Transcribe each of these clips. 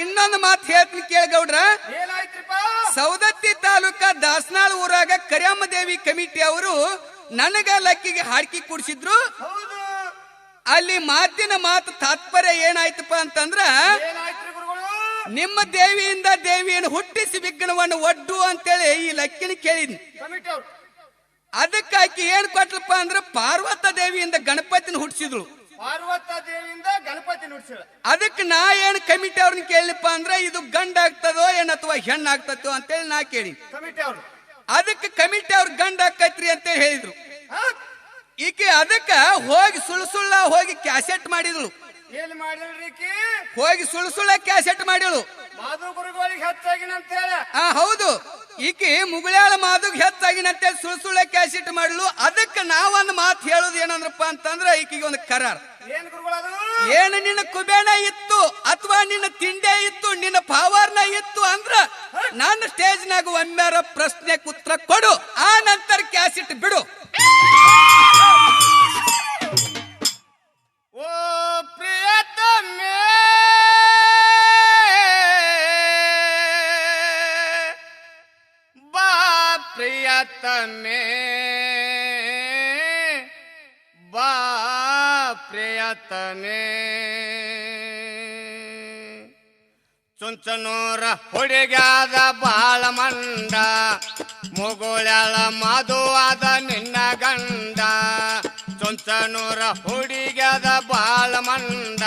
ಇನ್ನೊಂದು ಮಾತು ಹೇಳ್ತೀನಿ ಕೇಳಗೌಡ್ರ. ಗೌಡ್ರ ಸೌದತ್ತಿ ತಾಲೂಕ ದಾಸನಾಳ್ ಊರಾಗ ಕರಿಯಮ್ಮ ದೇವಿ ಕಮಿಟಿ ಅವರು ನನಗ ಲಕ್ಕಿಗೆ ಹಾಡ್ಕಿ ಕುಡಿಸಿದ್ರು. ಅಲ್ಲಿ ಮಾತಿನ ಮಾತು ತಾತ್ಪರ್ಯ ಏನಾಯ್ತಪ್ಪ ಅಂತಂದ್ರ ನಿಮ್ಮ ದೇವಿಯಿಂದ ದೇವಿಯನ್ನು ಹುಟ್ಟಿಸಿ ವಿಘ್ನವನ್ನು ಒಡ್ಡು ಅಂತೇಳಿ ಈ ಲಕ್ಕಿನ ಕೇಳಿದ್ನಿ. ಅದಕ್ಕಾಕಿ ಏನ್ ಕೊಟ್ಲಪ್ಪ ಅಂದ್ರ ಪಾರ್ವತ ದೇವಿಯಿಂದ ಗಣಪತಿನ ಹುಟ್ಟಿಸಿದ್ರು. ಪಾರ್ವತ ದೇವಿಯಿಂದ ಅದಕ್ಕೆ ನಾ ಏನ್ ಕಮಿಟಿ ಅವ್ರನ್ನ ಕೇಳಿಪ್ಪ ಅಂದ್ರೆ ಇದು ಗಂಡ ಆಗ್ತದೋ ಏನ್ ಅಥವಾ ಹೆಣ್ಣು ಆಗ್ತದೋ ಅಂತೇಳಿ ನಾ ಕೇಳಿ ಅದಕ್ಕೆ ಕಮಿಟಿ ಅವ್ರ ಗಂಡ ಆಕೈತ್ರಿ ಅಂತ ಹೇಳಿದ್ರು? ಈಕೆ ಅದಕ್ಕ ಹೋಗಿ ಸುಳ್ಳು ಸುಳ್ಳ ಹೋಗಿ ಕ್ಯಾಸೆಟ್ ಮಾಡಿದ್ಳು. ಹೋಗಿ ಸುಳ್ಳು ಸುಳ್ಳ ಕ್ಯಾಸೆಟ್ ಮಾಡಿದಳು. ಹೌದು. ಈಕೆ ಮುಗುಳ್ಯಾಳ ಮಾದುಗ್ ಹೆಚ್ಚಾಗಿನಂತೆ ಸುಳ್ಳು ಸುಳ್ಳೆ ಕ್ಯಾಸೆಟ್ ಮಾಡಲು. ಅದಕ್ಕೆ ನಾವೊಂದು ಮಾತು ಹೇಳುದು ಏನಂದ್ರಪ್ಪ ಅಂತಂದ್ರ ಈಕಿಗೆ ಒಂದು ಕರಾರ್. ಏನ್ ನಿನ್ನ ಕುಬೇಣ ಇತ್ತು ಅಥವಾ ನಿನ್ನ ತಿಂಡೆ ಇತ್ತು ನಿನ್ನ ಪಾವರ್ನ ಇತ್ತು ಅಂದ್ರ ನಾನು ಸ್ಟೇಜ್ನಾಗ ಒಮ್ಮೆರ ಪ್ರಶ್ನೆ ಉತ್ತರ ಪ್ರಿಯತಮೆ ಬಾ ಪ್ರಿಯತಮೆ ಚುಂಚನೂರ ಹುಡುಗಾದ ಬಾಳ ಮಂಡ ಮುಗುಳಳ ಮಧುವಾದ ನಿನ್ನ ಗಂಡ. ಚುಂಚನೂರ ಹುಡುಗಾದ ಬಾಳ ಮಂಡ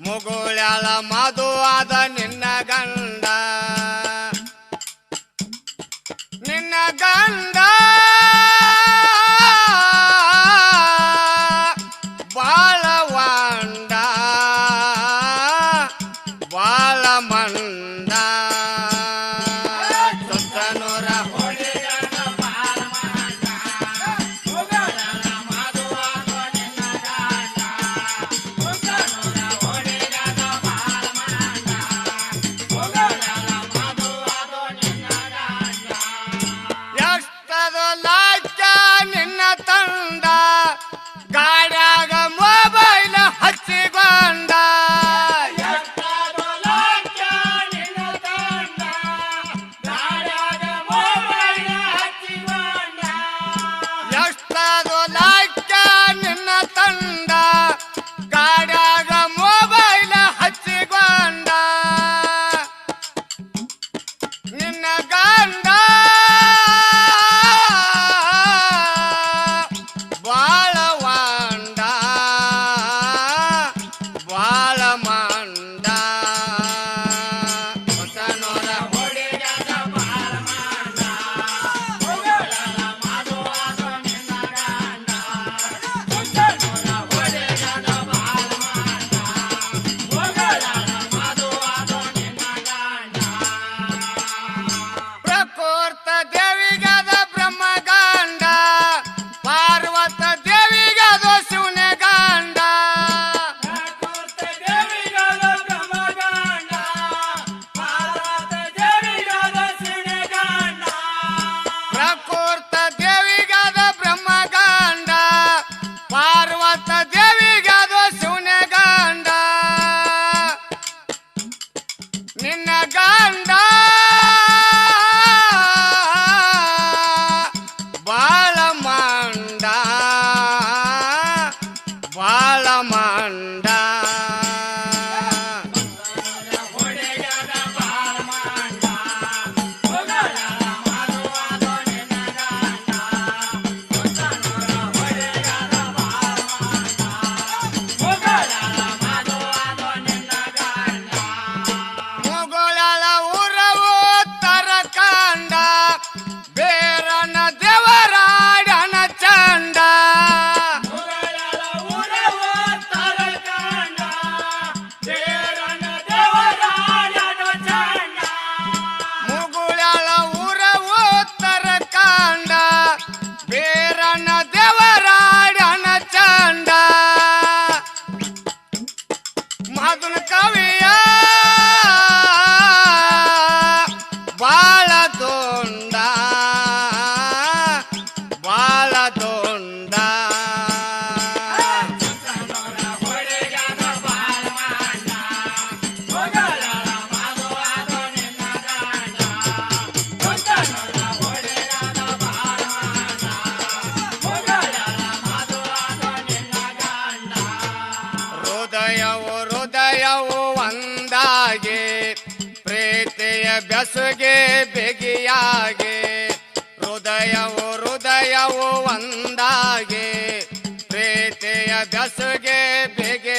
ಮುಗುಳಳ ಮಧುವಾದ ನಿನ್ನ ಬಾಳ ಒಂದಾಗಿ ಪ್ರೀತಿಯ ಬೆಸುಗೆ ಬೆಗಿಯಾಗಿ ಹೃದಯವು ಹೃದಯವು ಒಂದಾಗಿ ಪ್ರೀತಿಯ ಬೆಸುಗೆ ಬಿಗಿಯಾಗಿ